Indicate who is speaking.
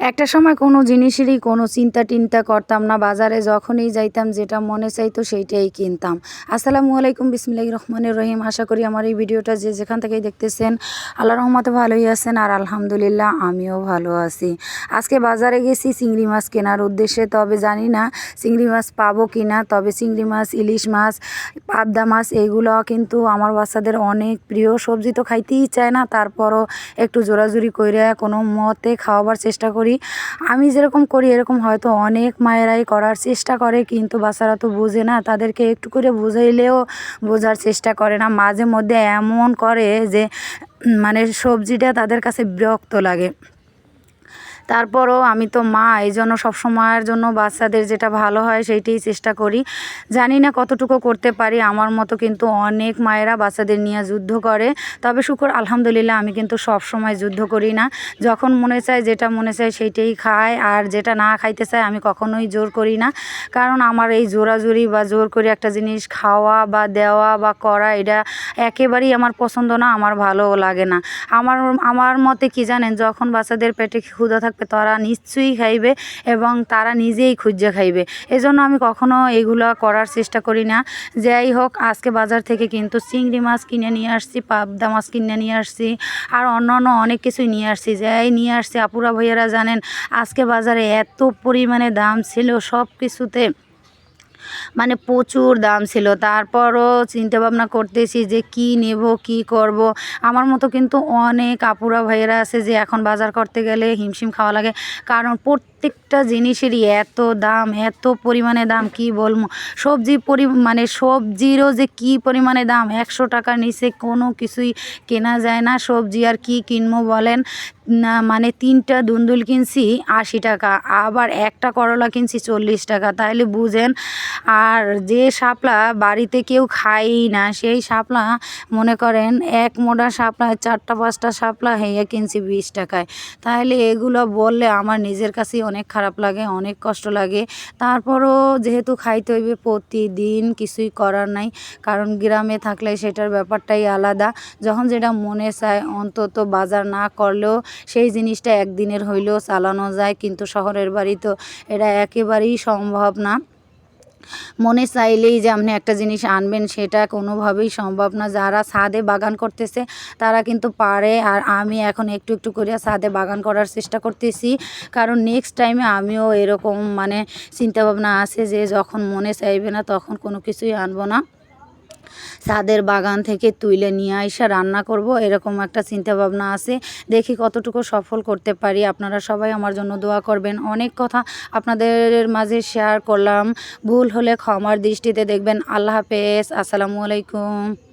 Speaker 1: একটা সময় কোনো জিনিসেরই কোনো চিন্তা টিন্তা করতাম না। বাজারে যখনই যাইতাম, যেটা মনে চাইতো সেইটাই কিনতাম। আসসালামু আলাইকুম, বিসমিল্লাহির রহমানির রহিম। আশা করি আমার এই ভিডিওটা যে যেখান থেকেই দেখতেছেন আল্লাহ রহমতে ভালোই আছেন আর আলহামদুলিল্লাহ আমিও ভালো আছি। আজকে বাজারে গেছি চিংড়ি মাছ কেনার উদ্দেশ্যে, তবে জানি না চিংড়ি মাছ পাবো কি না তবে চিংড়ি মাছ, ইলিশ মাছ, পাবদা মাছ, এগুলো কিন্তু আমার বাচ্চাদের অনেক প্রিয়। সবজি তো খাইতেই চায় না, তারপরও একটু জোরাজুরি করে কোনো মতে খাওয়াবার চেষ্টা করি। আমি যেরকম করি, এরকম হয়তো অনেক মায়েরাই করার চেষ্টা করে, কিন্তু বাচ্চারা তো বোঝে না। তাদেরকে একটু করে বোঝাইলেও বোঝার চেষ্টা করে না। মাঝে মধ্যে এমন করে যে মানে সবজিটা তাদের কাছে বিরক্ত লাগে। তারপরও আমি তো মা, এই জন্য সবসময়ের জন্য বাচ্চাদের যেটা ভালো হয় সেইটাই চেষ্টা করি। জানি না কতটুকু করতে পারি, আমার মতো কিন্তু অনেক মায়েরা বাচ্চাদের নিয়ে যুদ্ধ করে। তবে শুকর, আলহামদুলিল্লাহ আমি কিন্তু সব সময় যুদ্ধ করি না। যখন মনে চায় যেটা মনে চায় সেইটাই খায়, আর যেটা না খাইতে চায় আমি কখনোই জোর করি না। কারণ আমার এই জোরাজুরি বা জোর করে একটা জিনিস খাওয়া বা দেওয়া বা করা, এটা একেবারেই আমার পছন্দ না, আমার ভালো লাগে না। আমার আমার মতে কি জানেন, যখন বাচ্চাদের পেটে ক্ষুদা ক্ষুধা থাকবে, তারা নিশ্চয়ই খাইবে এবং তারা নিজেই খুঁজে খাইবে। এজন্য আমি কখনো এগুলো করার চেষ্টা করি না। যাই হোক, আজকে বাজার থেকে কিন্তু চিংড়ি মাছ কিনে নিয়ে আসছি, পাবদা মাছ কিনে নিয়ে আসছি, আর অন্য অন্য অনেক কিছুই নিয়ে আসছি। যাই নিয়ে আসছি, আপুরা ভাইয়ারা জানেন, আজকে বাজারে এত পরিমাণে দাম ছিল সব কিছুতে মানে প্রচুর দাম ছিল। তারপরও চিন্তা ভাবনা করতেছি যে কি নেব, কি করব। আমার মতো কিন্তু অনেক আপুরা ভাইয়েরা আছে যে এখন বাজার করতে গেলে হিমশিম খাওয়া লাগে। কারণ প্রত্যেকটা জিনিসেরই এত দাম, এত পরিমাণে দাম, কি বলব? সবজি পরি মানে সবজিরও যে কি পরিমাণে দাম, একশো টাকার নিচে কোনো কিছুই কেনা যায় না। সবজি আর কি কিনবো বলেন? না মানে তিনটা দুন্দুল কিনছি, আশি টাকা। আবার একটা করলা কিনছি, চল্লিশ টাকা। তাহলে বুঝেন, আর যে শাপলা বাড়িতে কেউ খায়ই না, সেই শাপলা, মনে করেন, এক মোটা শাপলা, চারটা পাঁচটা শাপলা হেয়ে কিনছি বিশ টাকায়। তাহলে এগুলো বললে আমার নিজের কাছেই অনেক খারাপ লাগে, অনেক কষ্ট লাগে। তারপরও যেহেতু খাইতে হইবে প্রতিদিন, কিছুই করার নাই। কারণ গ্রামে থাকলে সেটার ব্যাপারটাই আলাদা। যখন যেটা মনে চায়, অন্তত বাজার না করলেও সেই জিনিসটা একদিনের হইলেও চালানো যায়। কিন্তু শহরের বাড়ি তো এটা একেবারেই সম্ভব না। মনে চাইলেই যে আপনি একটা জিনিস আনবেন, সেটা কোনোভাবেই সম্ভব না। যারা ছাদে বাগান করতেছে, তারা কিন্তু পারে। আর আমি এখন একটু একটু করে ছাদে বাগান করার চেষ্টা করতেছি। কারণ নেক্সট টাইমে আমিও এরকম মানে চিন্তাভাবনা আছে যে যখন মনে চাইবে না, তখন কোনো কিছুই আনব না। ছাদের বাগান থেকে তুলে নিয়ে আইসা রান্না করব, এরকম একটা চিন্তা ভাবনা আছে। দেখি কতটুকু সফল করতে পারি। আপনারা সবাই আমার জন্য দোয়া করবেন। অনেক কথা আপনাদের মাঝে শেয়ার করলাম। ভুল হলে ক্ষমার দৃষ্টিতে দেখবেন। আল্লাহ হাফেজ। আসসালামু আলাইকুম।